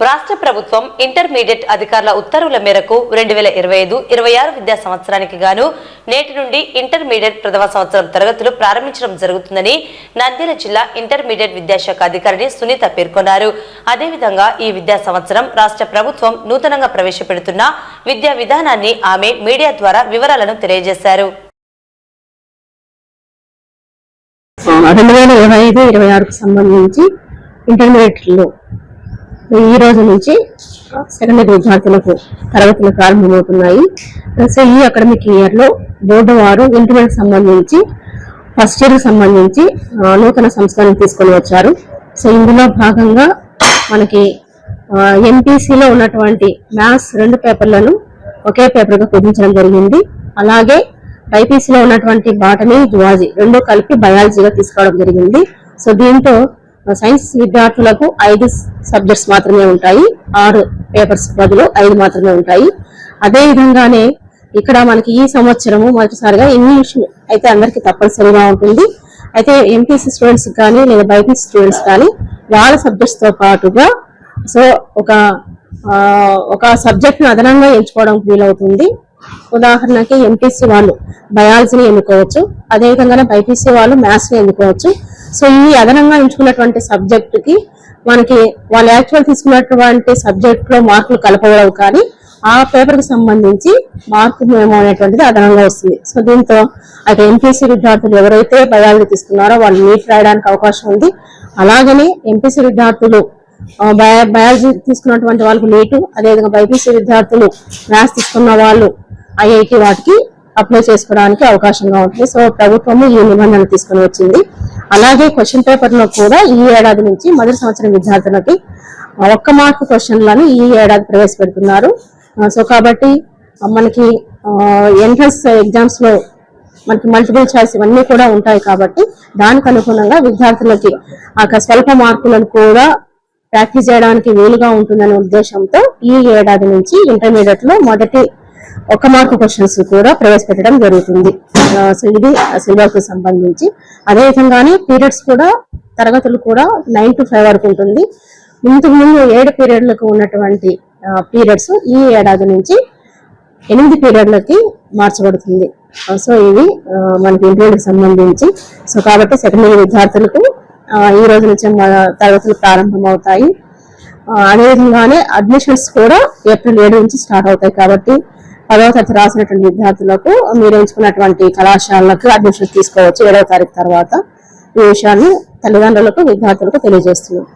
రాష్ట్ర ప్రభుత్వం ఇంటర్మీడియట్ అధికారుల ఉత్తర్వుల మేరకు రెండు వేల ఇరవై ఐదు ఇరవై ఆరు విద్యా సంవత్సరానికి గాను నేటి నుండి ఇంటర్మీడియట్ ప్రథమ సంవత్సరం తరగతులు ప్రారంభించడం జరుగుతుందని నంద్యాల జిల్లా ఇంటర్మీడియట్ విద్యాశాఖ అధికారిని సునీత పేర్కొన్నారు. అదేవిధంగా ఈ విద్యా సంవత్సరం రాష్ట్ర ప్రభుత్వం నూతనంగా ప్రవేశపెడుతున్న విద్యా విధానాన్ని ఆమె మీడియా ద్వారా వివరాలను తెలియజేశారు. రెండు వేల ఇరవై ఐదు ఇరవై ఆరుకు సంబంధించి ఇంటర్మీడియట్లో ఈ రోజు నుంచి సెకండరీ విద్యార్థులకు తరగతులు ప్రారంభమవుతున్నాయి. సో ఈ అకాడమిక్ ఇయర్లో బోర్డు వారు ఇంటర్మీడియట్ సంబంధించి ఫస్ట్ ఇయర్ సంబంధించి నూతన సంస్కరణ తీసుకొని వచ్చారు. సో ఇందులో భాగంగా మనకి ఎంపీసీలో ఉన్నటువంటి మ్యాథ్స్ రెండు పేపర్లను ఒకే పేపర్గా కుదించడం జరిగింది. అలాగే బైపీసీలో ఉన్నటువంటి బాటనీ జువాజీ రెండు కలిపి బయాలజీగా తీసుకోవడం జరిగింది. సో దీంతో సైన్స్ విద్యార్థులకు ఐదు సబ్జెక్ట్స్ మాత్రమే ఉంటాయి. ఆరు పేపర్స్ బదులు ఐదు మాత్రమే ఉంటాయి. అదే విధంగానే ఇక్కడ మనకి ఈ సంవత్సరము మొదటిసారిగా ఇంగ్లీష్ అయితే అందరికీ తప్పనిసరిగా ఉంటుంది. అయితే ఎంపీసీ స్టూడెంట్స్ కానీ లేదా బైపీ స్టూడెంట్స్ కానీ వాళ్ళ సబ్జెక్ట్స్తో పాటుగా సో ఒక ఒక సబ్జెక్ట్ను అదనంగా ఎంచుకోవడం వీలవుతుంది. ఉదాహరణకి ఎంపీసీ వాళ్ళు బయాలజీని ఎన్నుకోవచ్చు. అదేవిధంగానే బైపీసీ వాళ్ళు మ్యాథ్స్ని ఎన్నుకోవచ్చు. సో ఈ అదనంగా ఎంచుకున్నటువంటి సబ్జెక్టుకి మనకి వాళ్ళు యాక్చువల్ తీసుకున్నటువంటి సబ్జెక్ట్లో మార్కులు కలపడం కానీ ఆ పేపర్కి సంబంధించి మార్కు మేము అనేటువంటిది అదనంగా వస్తుంది. సో దీంతో అటు ఎంపీసీ విద్యార్థులు ఎవరైతే బయాలజీ తీసుకున్నారో వాళ్ళు నీట్ రాయడానికి అవకాశం ఉంది. అలాగనే ఎంపీసీ విద్యార్థులు బయాలజీ తీసుకున్నటువంటి వాళ్ళకు నీటు అదేవిధంగా బైపీసీ విద్యార్థులు మ్యాథ్స్ తీసుకున్న వాళ్ళు ఐఐటి వాటికి అప్లై చేసుకోవడానికి అవకాశంగా ఉంటుంది సో ప్రభుత్వము ఈ నిబంధన తీసుకొని వచ్చింది. అలాగే క్వశ్చన్ పేపర్లో కూడా ఈ ఏడాది నుంచి మొదటి సంవత్సరం విద్యార్థులకి ఒక్క మార్క్ క్వశ్చన్లను ఈ ఏడాది ప్రవేశపెడుతున్నారు. సో కాబట్టి మనకి ఎంట్రన్స్ ఎగ్జామ్స్లో మనకి మల్టిపుల్ చాయిస్ ఇవన్నీ కూడా ఉంటాయి కాబట్టి దానికి అనుగుణంగా విద్యార్థులకి ఆ స్వల్ప మార్కులను కూడా ప్రాక్టీస్ చేయడానికి వీలుగా ఉంటుందనే ఉద్దేశంతో ఈ ఏడాది నుంచి ఇంటర్మీడియట్లో మొదటి ఒక మార్కు క్వశ్చన్స్ కూడా ప్రవేశపెట్టడం జరుగుతుంది. సో ఇది సిలబస్కు సంబంధించి. అదే విధంగానే పీరియడ్స్ కూడా తరగతులు కూడా నైన్ టు ఫైవ్ వరకు ఉంటుంది. ఇంతకు ముందు ఏడు పీరియడ్లకు ఉన్నటువంటి పీరియడ్స్ ఈ ఏడాది నుంచి ఎనిమిది పీరియడ్లకి మార్చబడుతుంది. సో ఇవి మనకి ఇంటర్వ్యూకి సంబంధించి. సో కాబట్టి సెకండరీ విద్యార్థులకు ఈ రోజు నుంచి మన తరగతులు ప్రారంభమవుతాయి. అదేవిధంగానే అడ్మిషన్స్ కూడా ఏప్రిల్ ఏడు నుంచి స్టార్ట్ అవుతాయి కాబట్టి పదవ తరగతి రాసినటువంటి విద్యార్థులకు మీరు ఎంచుకున్నటువంటి కళాశాలలకు అడ్మిషన్ తీసుకోవచ్చు ఏడవ తారీఖు తర్వాత ఈ విషయాన్ని తల్లిదండ్రులకు విద్యార్థులకు తెలియజేస్తున్నాం.